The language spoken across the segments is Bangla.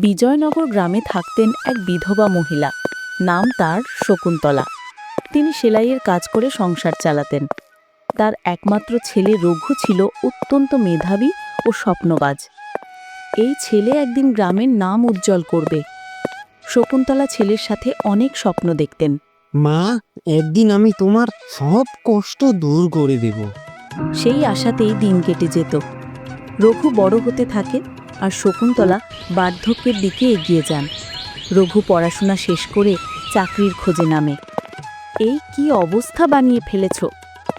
বিজয়নগর গ্রামে থাকতেন এক বিধবা মহিলা। নাম তার শকুন্তলা। তিনি সেলাইয়ের কাজ করে সংসার চালাতেন। তার একমাত্র ছেলে রঘু ছিল অত্যন্ত মেধাবী ও স্বপ্নবাজ। এই ছেলে একদিন গ্রামের নাম উজ্জ্বল করবে। শকুন্তলা ছেলের সাথে অনেক স্বপ্ন দেখতেন। মা একদিন আমি তোমার সব কষ্ট দূর করে দেব। সেই আশাতেই দিন কেটে যেত। রঘু বড় হতে থাকে আর শকুন্তলা বার্ধক্যের দিকে এগিয়ে যান। রঘু পড়াশোনা শেষ করে চাকরির খোঁজে নামে। এই কি অবস্থা বানিয়ে ফেলেছ?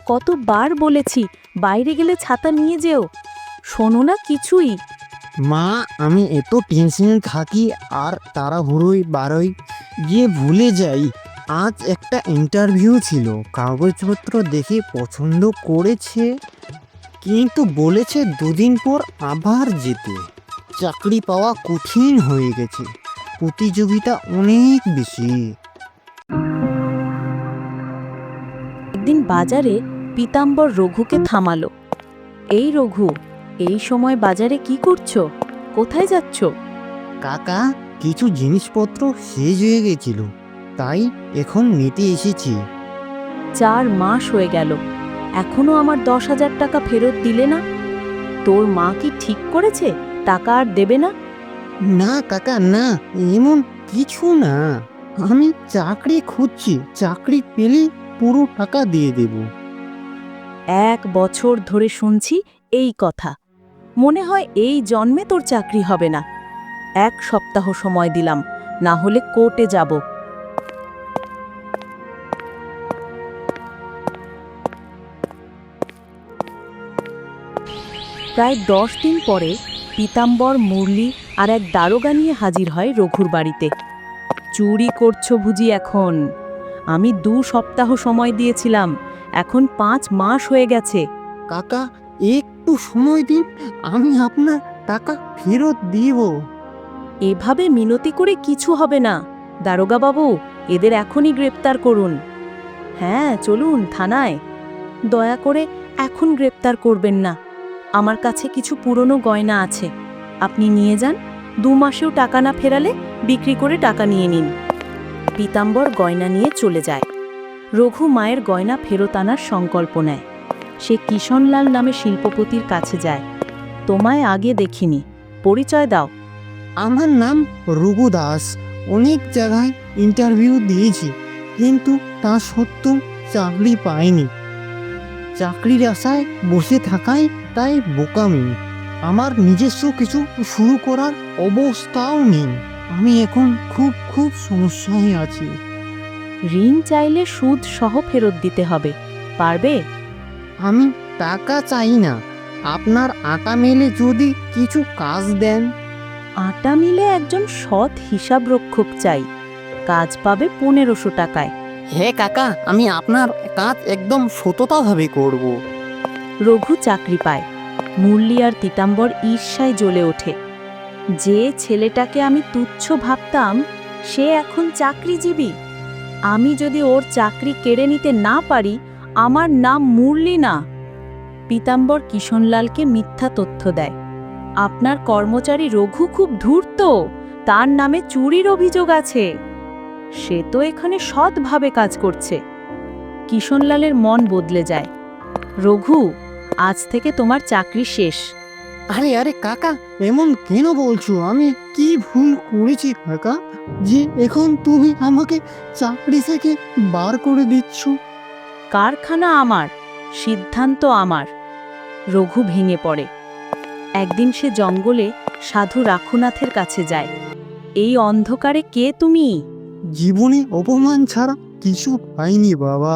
কতবার বলেছি বাইরে গেলে ছাতা নিয়ে যেও। শোনো না কিছুই। মা, আমি এত টেনশনে থাকি আর তাড়াহুড়োই বারোই গিয়ে ভুলে যাই। আজ একটা ইন্টারভিউ ছিল, কাগজপত্র দেখে পছন্দ করেছে, কিন্তু বলেছে দুদিন পর আবার যেতে। চাকরি পাওয়া কঠিন হয়ে গেছে। প্রতিযোগিতা অনেক বেশি। একদিন বাজারে পিতাম্বর রঘুকে থামালো। এই রঘু এই সময় বাজারে কি করছ? কোথায় যাচ্ছ? কাকা কিছু জিনিসপত্র শেষ হয়ে গেছিল তাই এখন নিতে এসেছি। চার মাস হয়ে গেল এখনও আমার দশ হাজার টাকা ফেরত দিলে না? তোর মা কি ঠিক করেছে? টাকা আর দেবে না? না কাকা না এমন কিছু না। আমি চাকরি খুঁজছি চাকরি পেলে পুরো টাকা দিয়ে দেব। এক বছর ধরে শুনছি এই কথা। মনে হয় এই জন্মে তোর চাকরি হবে না। এক সপ্তাহ সময় দিলাম না হলে কোর্টে যাব। প্রায় দশ দিন পরে পিতাম্বর মুরলি আর এক দারোগা নিয়ে হাজির হয় রঘুর বাড়িতে। চুরি করছ বুঝি এখন। আমি দু সপ্তাহ সময় দিয়েছিলাম এখন পাঁচ মাস হয়ে গেছে। কাকা একটু সময় দিন আমি আপনার টাকা ফেরত দিব। এভাবে মিনতি করে কিছু হবে না দারোগা বাবু এদের এখনই গ্রেপ্তার করুন। হ্যাঁ চলুন থানায়। দয়া করে এখন গ্রেপ্তার করবেন না। আমার কাছে কিছু পুরনো গয়না আছে। আপনি নিয়ে যান, দু মাসেও টাকা না ফেরালে বিক্রি করে টাকা নিয়ে নিন। পিতাম্বর গয়না নিয়ে চলে যায়। রঘু মায়ের গয়না ফেরত আনার সংকল্প নেয়। সে কিষণলাল নামে শিল্পপতির কাছে যায়। তোমায় আগে দেখিনি। পরিচয় দাও। আমার নাম রঘু দাস। অনেক জায়গায় ইন্টারভিউ দিয়েছি, কিন্তু তা সত্ত্বেও চাকরি পাইনি। চাকরির আশায় বসে থাকাই তাই বোকামি। আমার নিজস্ব কিছু শুরু করার অবস্থাও নেই। আমি এখন খুব খুব সমস্যায় আছি। ঋণ চাইলে সুদ সহ ফেরত দিতে হবে। পারবে? আমি টাকা চাই না। আপনার আটা মেলে যদি কিছু কাজ দেন। আটা মিলে একজন সৎ হিসাবরক্ষক চাই। কাজ পাবে পনেরোশো টাকায়। হ্যাঁ কাকা আমি আপনার কাজ একদম সততাভাবে করব। রঘু চাকরি পায়। মুরলি আর তিতাম্বর ঈর্ষায় জ্বলে ওঠে। যে ছেলেটাকে আমি তুচ্ছ ভাবতাম, সে এখন চাকরিজীবী। আমি যদি ওর চাকরি কেড়ে নিতে না পারি, আমার নাম মুরলি না। পিতাম্বর কিষণলালকে মিথ্যা তথ্য দেয়। আপনার কর্মচারী রঘু খুব ধূর্ত, তার নামে চুরির অভিযোগ আছে। সে তো এখানে সৎভাবে কাজ করছে। কিষণলালের মন বদলে যায়। রঘু আজ থেকে তোমার চাকরি শেষ। আরে আরে কাকা এমন কেন বলছো? আমি কি ভুল করেছি কাকা? যে এখন তুমি আমাকে চাকরি থেকে বার করে দিচ্ছ? কারখানা আমার সিদ্ধান্ত আমার। রঘু ভেঙে পড়ে। একদিন সে জঙ্গলে সাধু রাখুনাথের কাছে যায়। এই অন্ধকারে কে তুমি? জীবনে অপমান ছাড়া কিছু পাইনি বাবা।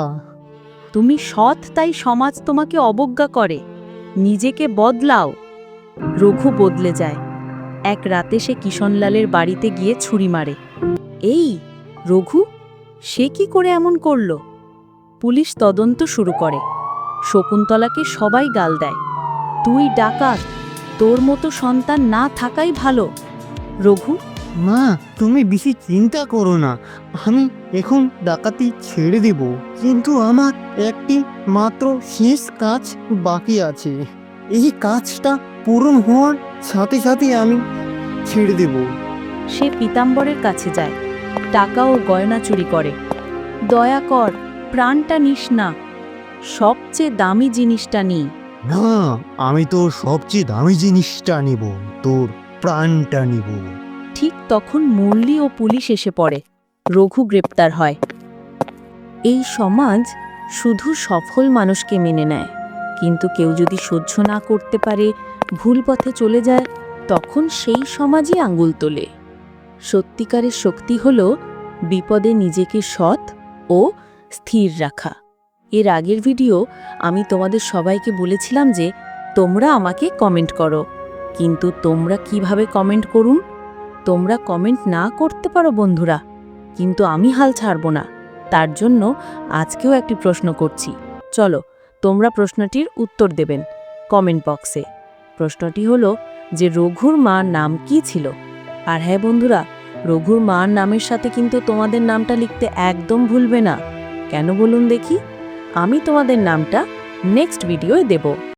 তুমি সৎ, তাই সমাজ তোমাকে অবজ্ঞা করে। নিজেকে বদলাও। রঘু বদলে যায়। এক রাতে সে কিষণলালের বাড়িতে গিয়ে ছুরি মারে। এই, রঘু, সে কি করে এমন করল? পুলিশ তদন্ত শুরু করে। শকুন্তলাকে সবাই গাল দেয়। তুই ডাকাত, তোর মতো সন্তান না থাকাই ভালো। রঘু, মা, তুমি বেশি চিন্তা করো না। আমি এখন ডাকাতি ছেড়ে দেব। কিন্তু আমার একটি মাত্র শেষ কাজ বাকি আছে। এই কাজটা পূরণ হওয়ার সাথে সাথে আমি ছেড়ে দেব। সে পীতাম্বরের কাছে যায়। টাকা ও গয়না চুরি করে। দয়া কর প্রাণটা নিস না। সবচেয়ে দামি জিনিসটা নিই না আমি তোর সবচেয়ে দামি জিনিসটা নিব। তোর প্রাণটা নিব। ঠিক তখন মুরলি ও পুলিশ এসে পড়ে। রঘু গ্রেপ্তার হয়। এই সমাজ শুধু সফল মানুষকে মেনে নেয়। কিন্তু কেউ যদি সহ্য না করতে পারে, ভুল পথে চলে যায়, তখন সেই সমাজই আঙ্গুল তোলে। সত্যিকারের শক্তি হল বিপদে নিজেকে সৎ ও স্থির রাখা। এর আগের ভিডিও আমি তোমাদের সবাইকে বলেছিলাম যে, তোমরা আমাকে কমেন্ট করো। কিন্তু তোমরা কীভাবে কমেন্ট করুন? তোমরা কমেন্ট না করতে পারো, বন্ধুরা। কিন্তু আমি হাল ছাড়ব না। তার জন্য আজকেও একটি প্রশ্ন করছি। চলো, তোমরা প্রশ্নটির উত্তর দেবেন কমেন্ট বক্সে। প্রশ্নটি হলো যে রঘুর মার নাম কি ছিল? আর হ্যাঁ বন্ধুরা, রঘুর মার নামের সাথে কিন্তু তোমাদের নামটা লিখতে একদম ভুলবে না। কেন বলুন দেখি? আমি তোমাদের নামটা নেক্সট ভিডিওয় দেব।